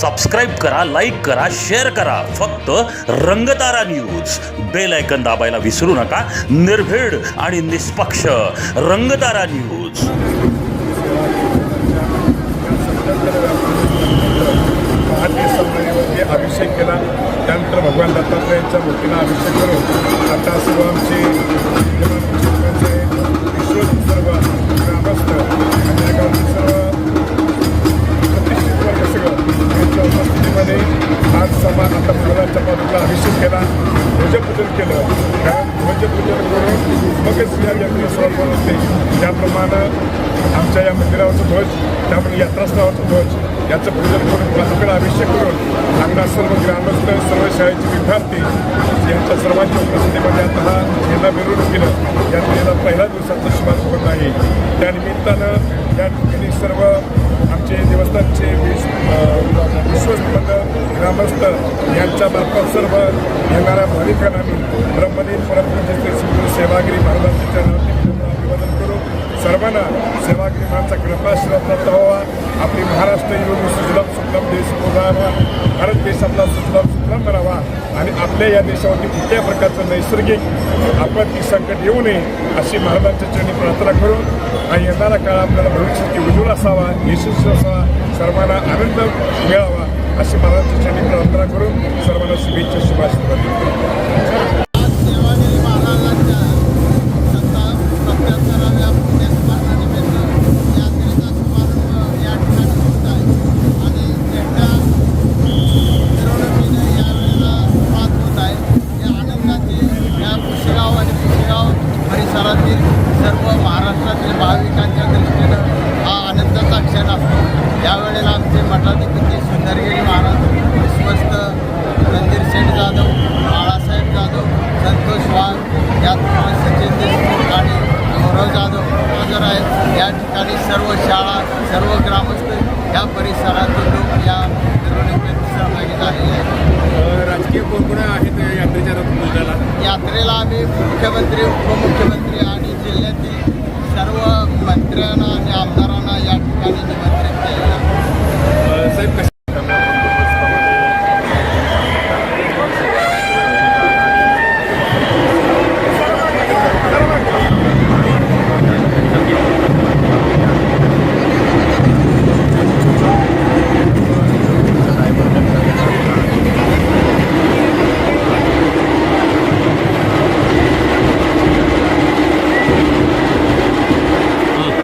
Subscribe करा like करा share करा. फक्त रंगतारा न्यूज बेल ऐकन दाबायला विसरू नका. निर्भीड आणि निष्पक्ष रंगतारा न्यूज अभिषेक केला. त्यानंतर भगवान दत्तात्रयांच्या मूर्तीला अभिषेक करून आता सर्व आमचे आज समान आता महाराजांच्या पादूला अभिषेक केला ध्वजपूजन केलं. कारण ध्वजपूजन करून मगच या यात्रा सुरुवात होते त्याप्रमाणे आमच्या या मंदिरावरचा ध्वज त्यामुळे यात्रास्थळावरचा ध्वज याचं पूजन करून पादुकडे अभिषेक करून अंगणात सर्व ग्रामस्थ सर्व शाळेचे विद्यार्थी यांच्या सर्वांच्या उपस्थितीमध्ये आता हा विरोध केलं. या जिल्ह्याला पहिल्या दिवसाचा शुभारंभ होत आहे. त्यानिमित्तानं या ठिकाणी सर्व आमचे देवस्थानचे ग्रामस्थ यांच्या मार्फत सर्व येणाऱ्या भाविकांना मी ब्रह्मदेव परमपूज्य श्री सेवागिरी महाराजांच्या चरणावरती अभिवादन करू. सर्वांना सेवागिरी महाराजचा कृपाश्रम प्राप्त व्हावा आपली महाराष्ट्र येऊन सुजलम सुफलाम देश उभारावा भारत देशातला सुजलम सुजलाम करावा आणि आपल्या या देशावरती कुठल्याही प्रकारचं नैसर्गिक आपत्ती संकट येऊ नये अशी महाराजांच्या चरणी प्रार्थना करून आणि येणारा काळ आपल्याला भविष्यात उज्ज्वल असावा यशस्वी असावा सर्वांना आनंद मिळावा अशी महाराजांच्या प्रार्थना करून सर्व विश्वस्त रणधीर शेठ जाधव बाळासाहेब जाधव संतोष वाघ याचप्रमाणे सचिन देशमुख आणि गौरव जाधव हजर आहेत या ठिकाणी सर्व शाळा सर्व ग्रामस्थ या परिसरातील लोक या मिरवणुकीत सहभागी झालेले आहेत. राजकीय कोण कोण आहेत यात्रेच्या रथोत्सवाला यात्रेला आम्ही मुख्यमंत्री उपमुख्यमंत्री आणि जिल्ह्यातील सर्व मंत्र्यांना आणि आमदार